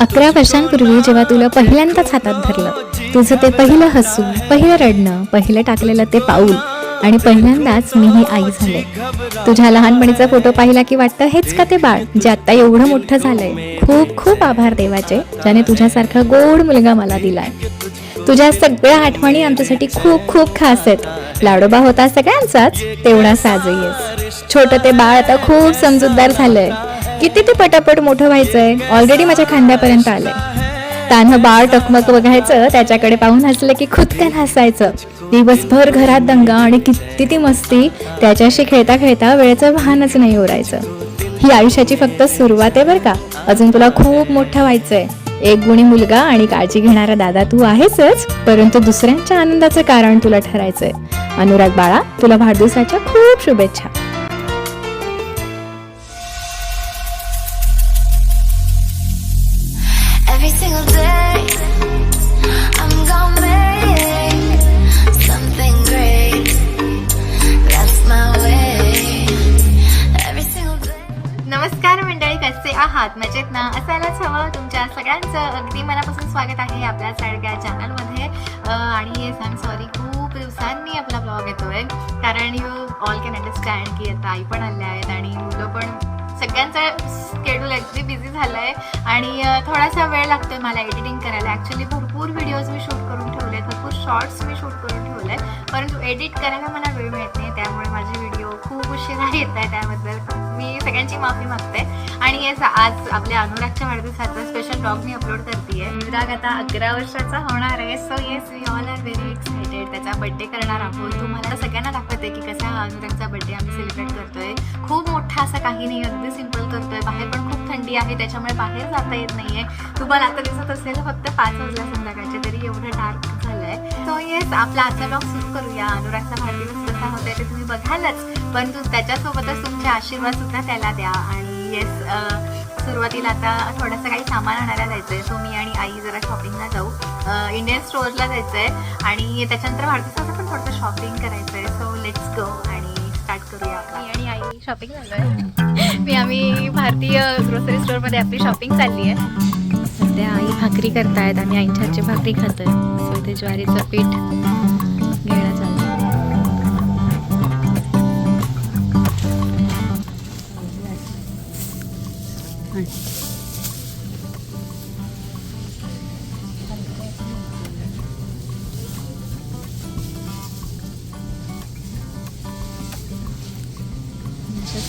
अकरा वर्षांपूर्वी जेव्हा तुला पहिल्यांदाच हातात धरलं तुझं ते पहिलं हसू पहिलं रडणं पहिलं टाकलेलं ते पाऊल आणि पहिल्यांदाच मीही आई झाले. तुझ्या लहानपणीचा फोटो पाहिला की वाटतं हेच का ते बाळ? जे आता एवढं मोठं झालंय. खूप खूप आभार देवाचे ज्याने तुझ्यासारखा गोड मुलगा मला दिलाय. तुझ्या सगळ्या आठवणी आमच्यासाठी खूप खूप खास आहेत. लाडोबा होता सगळ्यांचाच तेवढा साजही छोटं ते बाळ आता खूप समजूतदार झालंय. किती ते पटापट मोठं व्हायचंय? ऑलरेडी माझ्या खांद्यापर्यंत आलंय. तान्ह बाळ टकमक बघायचं त्याच्याकडे पाहून हसलं की खुदकन हसायचं. दिवसभर घरात दंगा आणि किती ती मस्ती त्याच्याशी खेळता खेळता वेळेचं भानच नाही उरायचं ही आयुष्याची फक्त सुरुवात आहे बरं का? अजून तुला खूप मोठं व्हायचंय. एक गुणी मुलगा आणि काळजी घेणारा दादा तू आहेसच परंतु दुसऱ्यांच्या आनंदाचं कारण तुला ठरायचंय. अनुराग बाळा तुला वाढदिवसाच्या खूप शुभेच्छा. Every single day, I'm gonna make something great. That's my way. Every single day. नमस्कार मंडळी कसे आहात मजेत ना असायलाच हवं तुमच्या सगळ्यांचं अगदी मनापासून स्वागत आहे आपल्या सारख्या चॅनलमध्ये आणि येस आय एम सॉरी खूप दिवसांनी आपला ब्लॉग येतोय कारण यू ऑल कॅन अंडरस्टँड की आता आई पण आल्या आहेत आणि मुलं पण सगळ्यांचं स्केड्यूल अगदी बिझी झालं आहे आणि थोडासा वेळ लागतोय मला एडिटिंग करायला. ॲक्च्युली भरपूर व्हिडिओज मी शूट करून ठेवले आहेत भरपूर शॉर्ट्स मी शूट करून ठेवले आहेत परंतु एडिट करायला मला वेळ मिळत नाही. त्यामुळे माझे व्हिडिओ खूप उशिरा येत आहे त्याबद्दल मी सगळ्यांची माफी मागते. आणि येस आज आपल्या अनुरागच्या वाढदिवसाचा स्पेशल ब्लॉग मी अपलोड करते अनुराग आता अकरा वर्षाचा होणार आहे. So yes we all are very excited त्याचा बड्डे करणार आहोत. तुम्हाला सगळ्यांना दाखवते की कसा अनुरागचा बड्डे आम्ही सेलिब्रेट करतोय. खूप असं काही नाही. अगदी सिंपल करतोय. बाहेर पण खूप थंडी आहे त्याच्यामुळे बाहेर जाता येत नाहीये. तुम्हाला आता दिसत असेल फक्त पाच वाजल्या संध्याकाळचे तरी एवढं डार्क झालंय. सो येस आपला आजचा ब्लॉग सुरू करूया. अनुरागचा वाढदिवस कसा होतोय ते तुम्ही बघालच. पण त्याच्यासोबतच तुमचे आशीर्वाद सुद्धा त्याला द्या. आणि येस सुरुवातीला आता थोडंसं काही सामान आणायला जायचंय. सो मी आणि आई जरा शॉपिंगला जाऊ. इंडियन स्टोअरला जायचंय. आणि त्याच्यानंतर वाढदिवसाचं पण थोडंसं शॉपिंग करायचंय. सो लेट्स गो आणि स्टार्ट करूया आपला. शॉपिंग झालोय. मी आम्ही भारतीय ग्रोसरी स्टोअरमध्ये आपली शॉपिंग चालली आहे. सध्या आई भाकरी करतायत आम्ही आईच्या हातची भाकरी खातोय. सो ज्वारीचं पीठ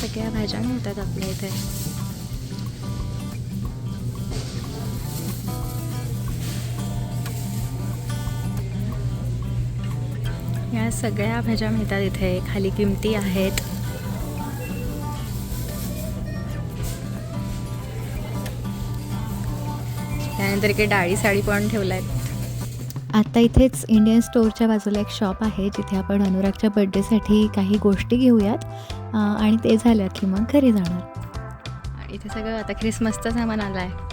सगळ्या भाज्या मिळतात आपल्या इथे या सगळ्या भाज्या मिळतात इथे खाली किमती आहेत त्यानंतर इकडे डाळी साडी पण ठेवलाय आता इथेच इंडियन स्टोअरच्या बाजूला एक शॉप आहे जिथे आपण अनुरागच्या बड्डेसाठी काही गोष्टी घेऊयात. आणि ते झाल्या की मग घरी जाणार. इथे सगळं आता ख्रिसमसचं सामान आलं आहे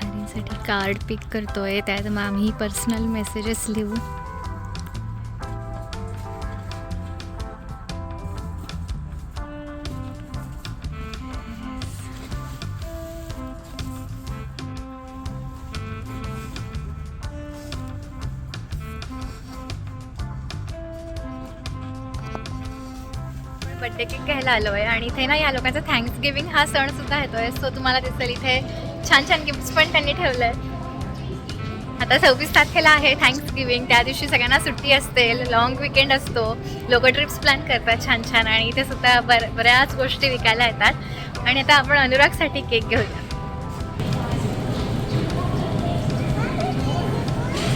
आणि साठी कार्ड पिक करतोय त्यात मग आम्ही पर्सनल मेसेजेस लिहू. बड्डे केक घ्यायला आलो आहे आणि इथे ना या लोकांचा थँक्स गिव्हिंग हा सण सुद्धा येतोय. सो तुम्हाला दिसेल इथे छान छान गिफ्ट्स पण त्यांनी ठेवले आता सव्वीस तारखेला आहे थँक्स गिव्हिंग त्या दिवशी सगळ्यांना सुट्टी असते लॉंग विकेंड असतो. लोक ट्रिप्स प्लॅन करतात छान छान आणि इथे सुद्धा बर बऱ्याच गोष्टी विकायला येतात. आणि आता आपण अनुरागसाठी केक घेऊया.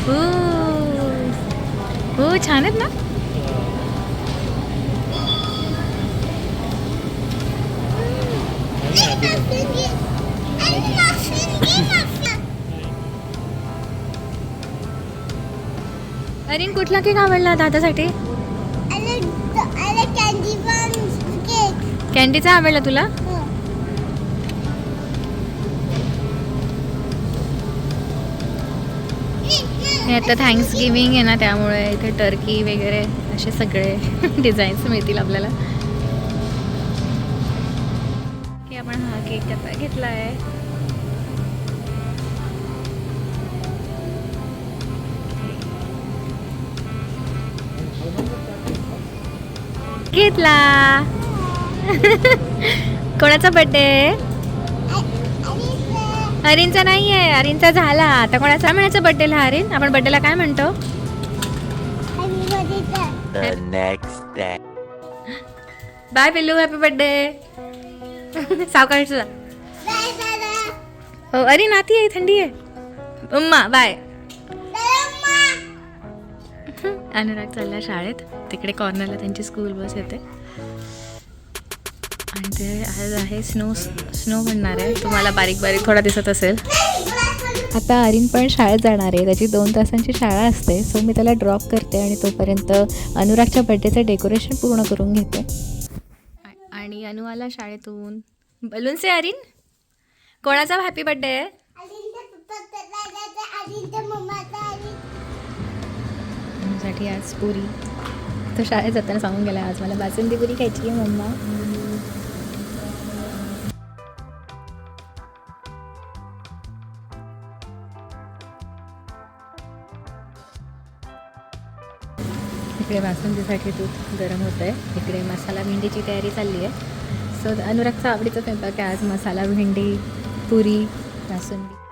हो हो छान आहेत ना? अरे कुठला केक आवडला दादासाठी? कॅन्डीचा आवडला तुला? हे आता थँक्स गिविंग आहे ना त्यामुळे इथे टर्की वगैरे असे सगळे डिझाईन्स मिळतील आपल्याला. घेतला आहे घेतला कोणाचा बर्थडे अरिनचा नाही आहे अरिनचा झाला. आता कोणाचा? म्हणायचा बर्थडेला अरिन आपण बर्थडेला काय म्हणतो. बाय पिल्लू. हॅपी बर्थडे सावकाश हो अरे नाती आहे थंडी आहे. उम्मा बाय. अनुराग चालला शाळेत. तिकडे कॉर्नरला त्यांची स्कूल बस येते. आणि ते आज आहे स्नो स्नो म्हणणार आहे. तुम्हाला बारीक बारीक थोडा दिसत असेल. आता अरिन पण शाळेत जाणार आहे. त्याची दोन तासांची शाळा असते. सो मी त्याला ड्रॉप करते आणि तोपर्यंत अनुरागच्या बड्डेचं डेकोरेशन पूर्ण करून घेते. आणि अनु आला शाळेतून. बलून से अरिन? कोणाचा हॅपी बड्डे आहे? साठी आज पुरी. तो शाळेत जाताना सांगून गेला आज मला बासुंदी पुरी खायची आहे मम्मा. इकडे बासुंदीसाठी दूध गरम होतं आहे इकडे मसाला भेंडीची तयारी चालली आहे. सो अनुरागचा आवडीचा स्वयंपाक आहे. आज मसाला भेंडी पुरी basundi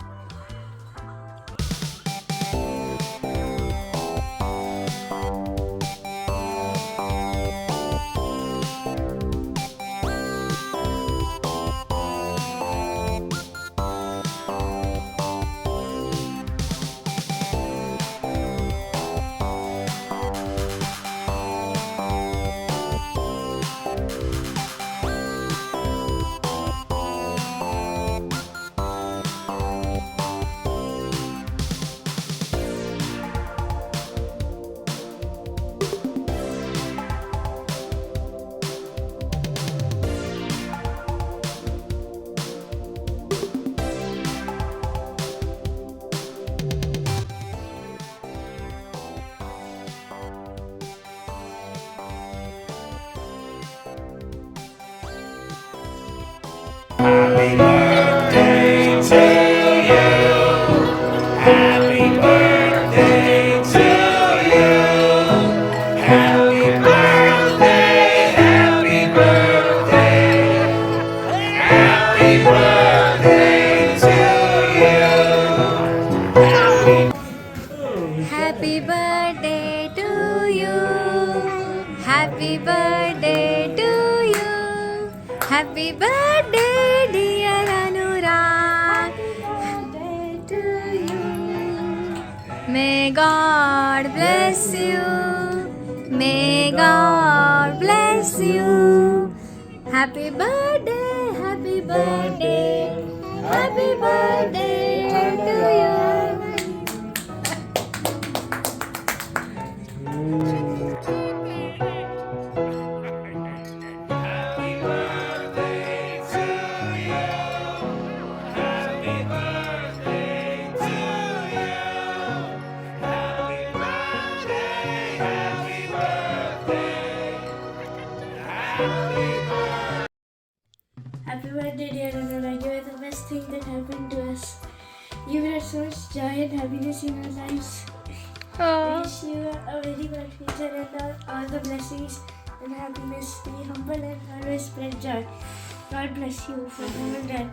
Amen. God bless you. May God bless you. Happy birthday, happy birthday, happy birthday all, the blessings and happiness. Be humble and always spread joy. God bless you from mom and.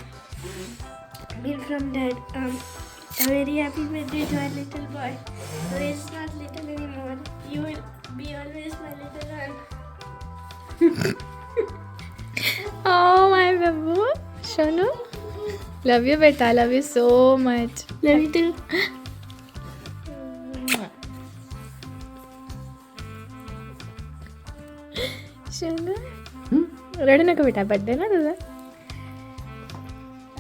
Bill from dad. Um, a very happy birthday to our little boy who is not little anymore. You will be always my little one. Oh my babu. Shonu. Love you beta. Love you so much. Love you too. रडू नको बेटा birthday ना तुझा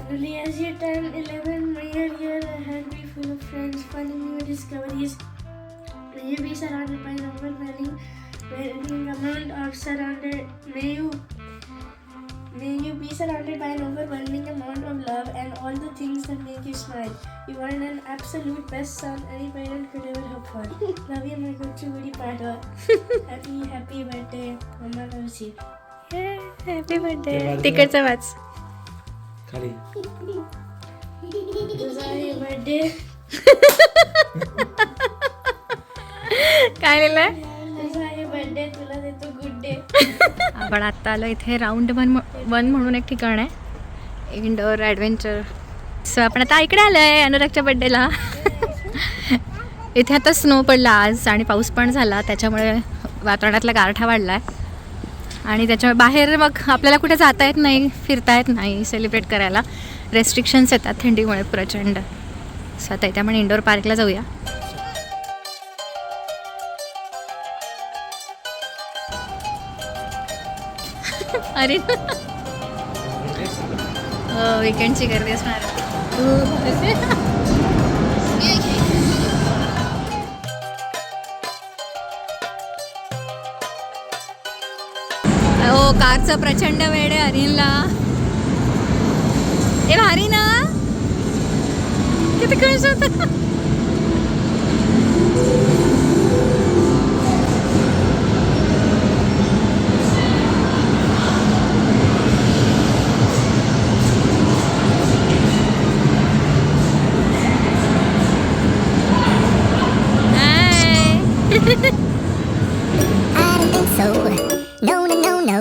Only as you turn 11, may your year ahead be full of friends, fun, and new discoveries. May you be surrounded by love and learning, where being around or surrounded, may you May you be surrounded by an overwhelming amount of love and all the things that make you smile. You are an absolute best son any parent could ever hope for. Love you, my good to Gudi Pada. happy, happy birthday. Mama loves you. Happy birthday तिकडचा वाच खाली. Birthday काय लिहिलंय? तुझा birthday तुला देतो good day आपण आत्ता आलो इथे राऊंड वन वन म्हणून एक ठिकाण आहे. इंडोर ॲडव्हेंचर सो आपण आता इकडे आलो आहे अनुरागच्या बड्डेला इथे आता स्नो पडला आज आणि पाऊस पण झाला त्याच्यामुळे वातावरणातला गारठा वाढला आहे आणि त्याच्यामुळे बाहेर मग आपल्याला कुठे जाता येत नाही फिरता येत नाही सेलिब्रेट करायला. रेस्ट्रिक्शन्स येतात थंडीमुळे प्रचंड. सो आता इथे आपण इंडोर पार्कला जाऊया. अरे. हो विकेंडची गर्दी असणार. हो कारचं प्रचंड वेळ आहे हरीनला ए भारी ना किती खुश होत. I don't think so. No,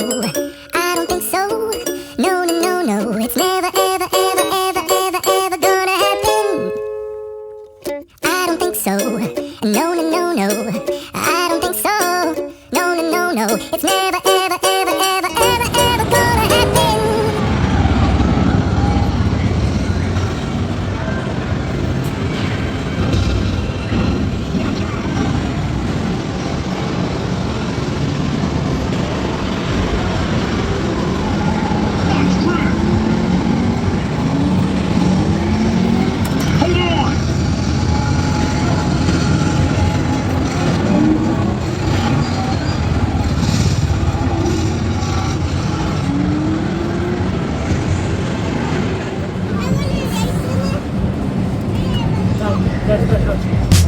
आम्ही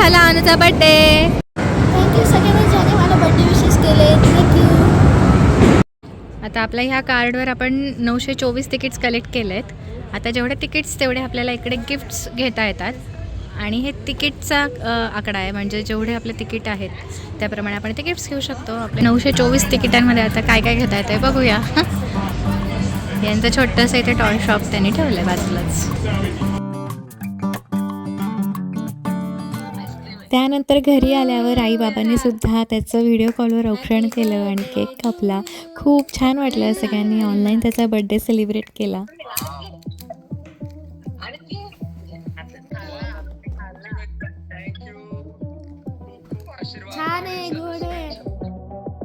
झाला अनुचा बड्डे थँक्यू सगळ्यांना ज्याने मला बर्थडे विशेष केले. थँक्यू आता आपल्या ह्या कार्डवर आपण नऊशे चोवीस तिकीट्स कलेक्ट केले आहेत आता जेवढे तिकीट्स तेवढे आपल्याला इकडे गिफ्ट्स घेता येतात. आणि हे तिकीटचा आकडा आहे. म्हणजे जेवढे आपले तिकीट आहेत त्याप्रमाणे आपण ते गिफ्ट्स घेऊ शकतो. आपले नऊशे चोवीस तिकिटांमध्ये आता काय काय घेता येतं बघूया. यांचं छोटंसं इथे टॉय शॉप त्यांनी ठेवलं आहे बाजूलाच. त्यानंतर घरी आल्यावर आई बाबांनी सुद्धा त्याचं व्हिडिओ कॉलवर औक्षण केलं आणि केक कापला. खूप छान वाटलं सगळ्यांनी ऑनलाईन त्याचा बड्डे सेलिब्रेट केला.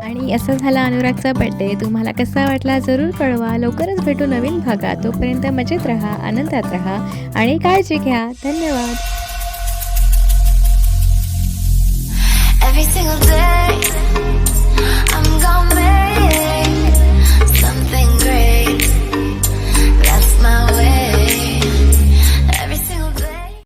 आणि असं झाला अनुरागचा बड्डे तुम्हाला कसा वाटला जरूर कळवा. लवकरच भेटू नवीन भागात. तोपर्यंत मजेत राहा आनंदात राहा आणि काळजी घ्या. धन्यवाद. Single day